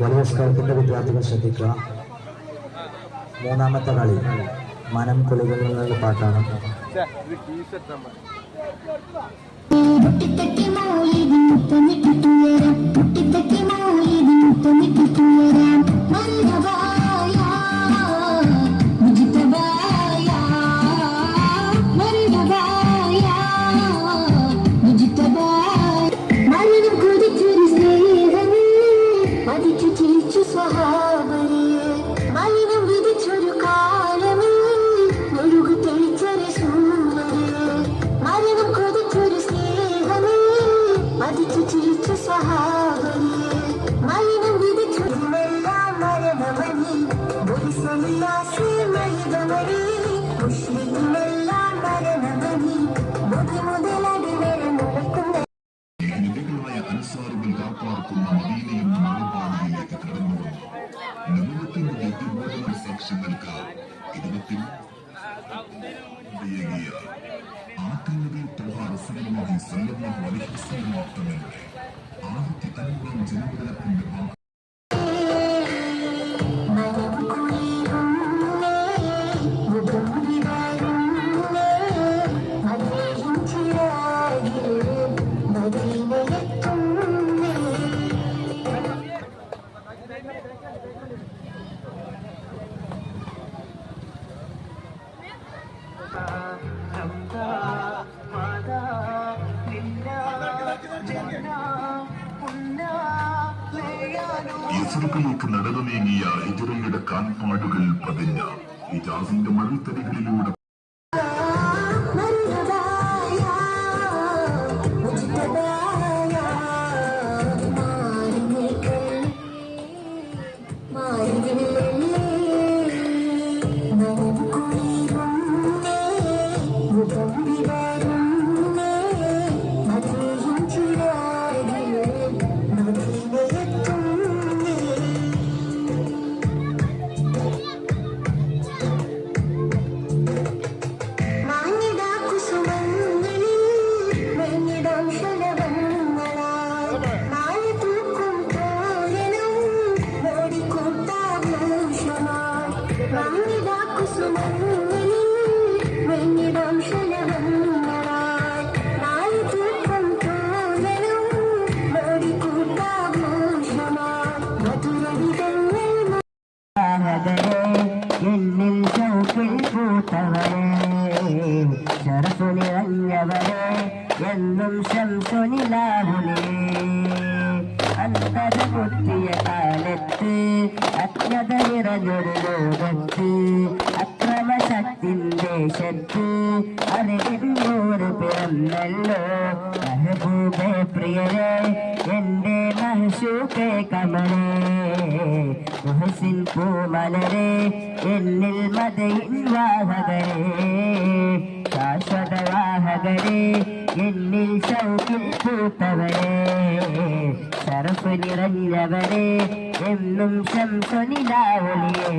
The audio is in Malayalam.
വലിയ സ്കൗട്ടിന്റെ വിദ്യാർത്ഥികൾ ശ്രദ്ധിക്കുക. മൂന്നാമത്തെ കളി മനം കുളികളുള്ള പാട്ടാണ്. മൗലിദ് മുത്തമിട്ടുയരാം മതിച്ചു ചിരിച്ചു സ്വഹാബരേ മലിനം വിധിച്ചൊരുമെല്ലാം മരണമണി ബുദ്ധിസല്ലാസേ മഹിതമണി മുസ്ലിമെല്ലാം മരണമണി ബുദ്ധി മുതലടി വരെ മുടക്കുന്ന നിധികളായ അൻസാറുകൾ കാപ്പാർക്കുന്ന മദീനയും മറുപാടിയിലേക്ക് കടന്നു വന്നു दिए गया आते नबी तोहा रसूलुल्लाह सल्लल्लाहु अलैहि ಆರು ತಿತನಗಳ ಜನಗಳ യസ്രിക്കിലേക്ക് നടന്നു നീങ്ങിയ ഹിജറയുടെ കാൽപ്പാടുകൾ പതിഞ്ഞ ഇജാസിന്റെ മഴത്തരികളിലൂടെ മർഹബായ ാഹകരെ എന്നിൽ ഷൗക്കിൽ പൂത്തവരെ ശരഫു നിറഞ്ഞവരെ എന്നും ശംസുനിലാവുലേ അന്ധത കുത്തിയ കാലത്ത് അജ്ഞത നിറഞ്ഞൊരു ലോകത്ത് അക്രമശക്തിൻ ദേശത്ത് അറിവിന്നൂറ് പിറന്നല്ലോ മെഹബൂബെ പ്രിയരെ എന്റെ മഹസൂക്കെ കമലേ മുഹസിൻ പൂമലരെ എന്നിൽ മതയിൻ വാഹകരെ ശാശ്വത വാഹകരെ എന്നിൽ ശൗക്കിൽ പൂത്തവരെ സരഫ് നിറഞ്ഞവരെ എന്നും ശംസുനിലാവലിയേ